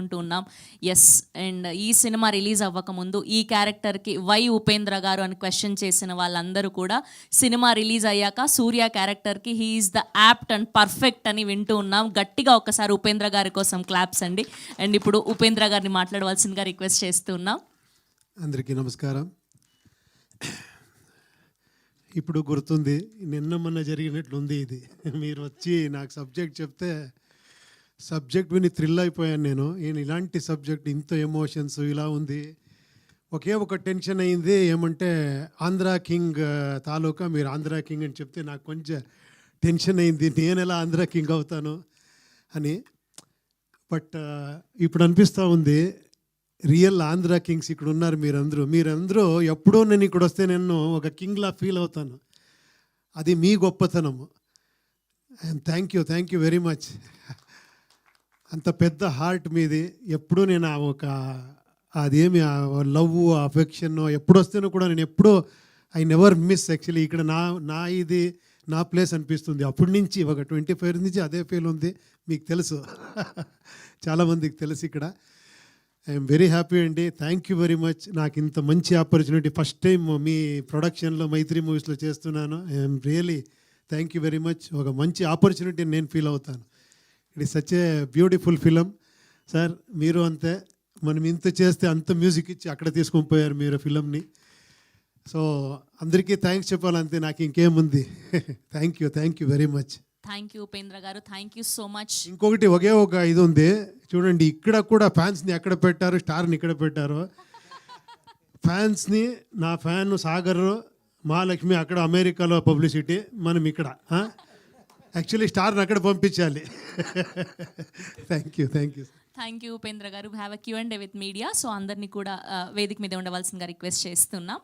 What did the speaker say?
ఉంటూ ఉన్నాం. Yes and ఈ సినిమా రిలీజ్ అవ్వకముందు ఈ క్యారెక్టర్కి వై ఉపేంద్ర గారు అని క్వశ్చన్ చేసిన వాళ్ళందరూ కూడా సినిమా రిలీజ్ అయ్యాక సూర్య క్యారెక్టర్కి he is the apt and perfect అని వింటూ ఉన్నాం. గట్టిగా ఒకసారి ఉపేంద్ర గారి కోసం క్లాప్స్ అండి. అండ్ ఇప్పుడు ఉపేంద్ర గారిని మాట్లాడవలసిందిగా రిక్వెస్ట్ చేస్తూ ఉన్నాం. అందరికీ నమస్కారం. ఇప్పుడు గుర్తుంది నిన్న మొన్న జరిగినట్లుంది ఇది. మీరు వచ్చి నాకు సబ్జెక్ట్ చెప్తే సబ్జెక్ట్ విని థ్రిల్ అయిపోయాను నేను. నేను ఇలాంటి సబ్జెక్ట్ ఇంత ఎమోషన్స్ ఇలా ఉంది. ఒకే ఒక టెన్షన్ అయింది ఏమంటే ఆంధ్ర కింగ్ తాలూకా మీరు ఆంధ్ర కింగ్ అని చెప్తే నాకు కొంచెం టెన్షన్ అయింది. నేను ఎలా ఆంధ్ర కింగ్ అవుతాను అని. బట్ ఇప్పుడు అనిపిస్తూ ఉంది రియల్ ఆంధ్ర కింగ్స్ ఇక్కడ ఉన్నారు మీరందరూ. మీరందరూ ఎప్పుడో నేను ఇక్కడ వస్తే నేను ఒక కింగ్లా ఫీల్ అవుతాను. అది మీ గొప్పతనము. And thank you thank you very much. అంత పెద్ద హార్ట్ మీది. ఎప్పుడూ నేను ఆ ఒక అదేమి లవ్ అఫెక్షన్ ఎప్పుడు వస్తేనో కూడా నేను ఎప్పుడూ ఐ నెవర్ మిస్ యాక్చువల్లీ ఇక్కడ నా నా ఇది నా ప్లేస్ అనిపిస్తుంది. అప్పటి నుంచి ఒక ట్వంటీ ఫైవ్ నుంచి అదే ఫీల్ ఉంది. మీకు తెలుసు. చాలామందికి తెలుసు ఇక్కడ. ఐఎమ్ వెరీ హ్యాపీ అండి. థ్యాంక్ యూ వెరీ మచ్ నాకు ఇంత మంచి ఆపర్చునిటీ ఫస్ట్ టైం మీ ప్రొడక్షన్లో మైత్రి మూవీస్లో చేస్తున్నాను. I'm really thank you very much ఒక మంచి ఆపర్చునిటీ నేను ఫీల్ అవుతాను. It is such a beautiful film sir మీరు అంతే మనం ఇంత చేస్తే అంత మ్యూజిక్ ఇచ్చి అక్కడ తీసుకొని పోయారు మీరు ఫిలంని సో అందరికీ థ్యాంక్స్ చెప్పాలంతే నాకు ఇంకేముంది? Thank you thank you very much thank you Upendra garu. Thank you so much ఇంకొకటి ఒకే ఒక ఇది ఉంది. చూడండి ఇక్కడ కూడా ఫ్యాన్స్ని ఎక్కడ పెట్టారు స్టార్ని ఇక్కడ పెట్టారు. ఫ్యాన్స్ని నా ఫ్యాన్ సాగర్ మహాలక్ష్మి అక్కడ అమెరికాలో పబ్లిసిటీ మనం ఇక్కడ యాక్చువల్లీ స్టార్ని అక్కడ పంపించాలి. Thank you thank you thank you Upendra garu. Have a Q and with media so అందరినీ కూడా uh, వేదిక మీద ఉండవలసిందిగా రిక్వెస్ట్ చేస్తున్నాం.